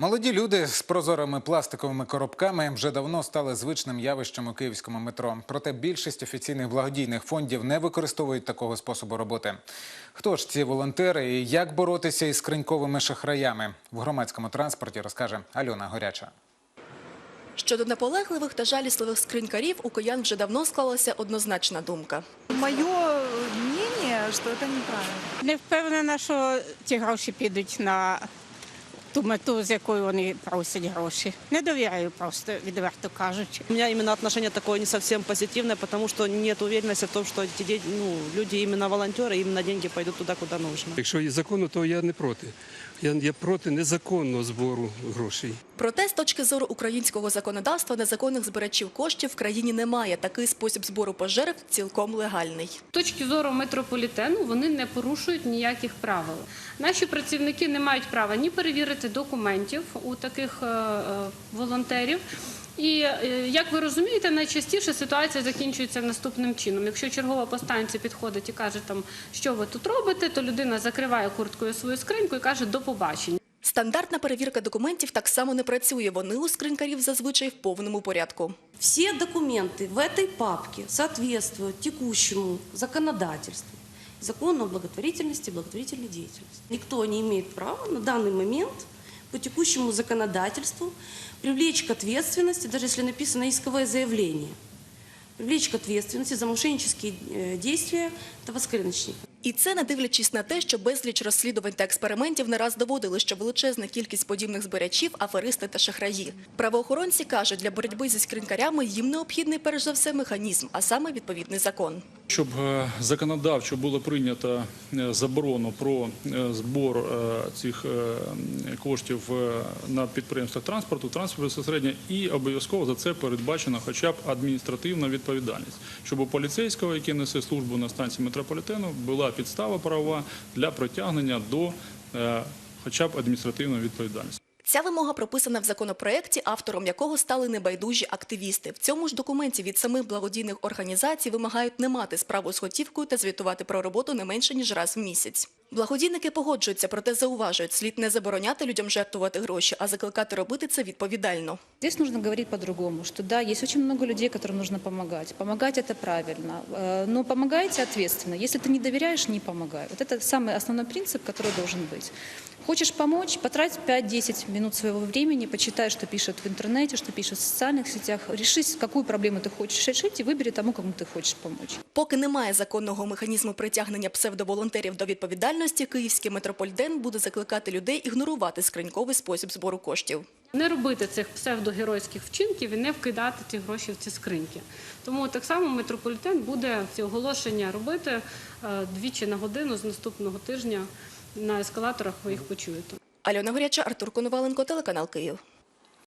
Молоді люди з прозорими пластиковими коробками вже давно стали звичним явищем у київському метро. Проте більшість офіційних благодійних фондів не використовують такого способу роботи. Хто ж ці волонтери і як боротися із скриньковими шахраями? В громадському транспорті розкаже Альона Горяча. Щодо наполегливих та жалісливих скринькарів у киян вже давно склалася однозначна думка. Мое мнение, что это неправильно. Не впевнена, що ці гроші підуть на ту мету, з якою вони просять гроші. Не довіряю просто, відверто кажучи. У меня именно отношение такое не совсем позитивное, потому что нет уверенности в том, что эти де- ну, люди именно волонтеры, именно деньги пойдут туда, куда нужно. Якщо є законно, то я не проти. Я, я проти незаконного збору грошей. Проте, з точки зору українського законодавства, незаконних збирачів коштів в країні немає. Такий спосіб збору пожертв цілком легальний. З точки зору метрополітену вони не порушують ніяких правил. Наші працівники не мають права ні перевірити документів у таких е, е, волонтерів. І е, як ви розумієте, найчастіше ситуація закінчується наступним чином. Якщо чергова постанція підходить і каже, там, що ви тут робите, то людина закриває курткою свою скриньку і каже до побачення. Стандартна перевірка документів так само не працює. Вони у скринькарів зазвичай в повному порядку. Все документы в этой папке соответствуют текущему законодательству, закону о благотворительности и благотворительной деятельности. Никто не имеет права на данный момент по текущему законодательству привлечь к ответственности, даже если написано исковое заявление, привлечь к ответственности за мошеннические э, действия этого скриночника. І це не дивлячись на те, що безліч розслідувань та експериментів не раз доводили, що величезна кількість подібних збирачів – аферисти та шахраї. Правоохоронці кажуть, для боротьби зі скринькарями їм необхідний перш за все механізм, а саме відповідний закон. Щоб е, законодавчо було прийнято е, заборону про е, збор цих коштів на підприємствах транспорту, транспорту безпосередньо, і обов'язково за це передбачена хоча б адміністративна відповідальність, щоб у поліцейського, який несе службу на станції метрополітену, була підстава правова для притягнення до е, хоча б адміністративної відповідальності. Ця вимога прописана в законопроекті, автором якого стали небайдужі активісти. В цьому ж документі від самих благодійних організацій вимагають не мати справу з готівкою та звітувати про роботу не менше ніж раз в місяць. Благодійники погоджуються, проте зауважують, слід не забороняти людям жертвувати гроші, а закликати робити це відповідально. Здесь нужно говорить по-другому, что да, есть очень много людей, которым нужно помогать. Помогать это правильно, э, но помогайте ответственно. Если ты не доверяешь, не помогай. Вот это самый основной принцип, который должен быть. Хочешь помочь, потрать 5-10 минут своего времени, почитай, что пишут в интернете, что пишут в социальных сетях, решись, какую проблему ты хочешь решить и выбери тому, кому ты хочешь помочь. Поки немає законного механізму притягнення псевдоволонтерів до відповідальності, київський метрополітен буде закликати людей ігнорувати скриньковий спосіб збору коштів. Не робити цих псевдогеройських вчинків і не вкидати ці гроші в ці скриньки. Тому так само метрополітен буде ці оголошення робити е, двічі на годину з наступного тижня на ескалаторах. Ви їх почуєте. Альона Горяча, Артур Коноваленко, телеканал Київ.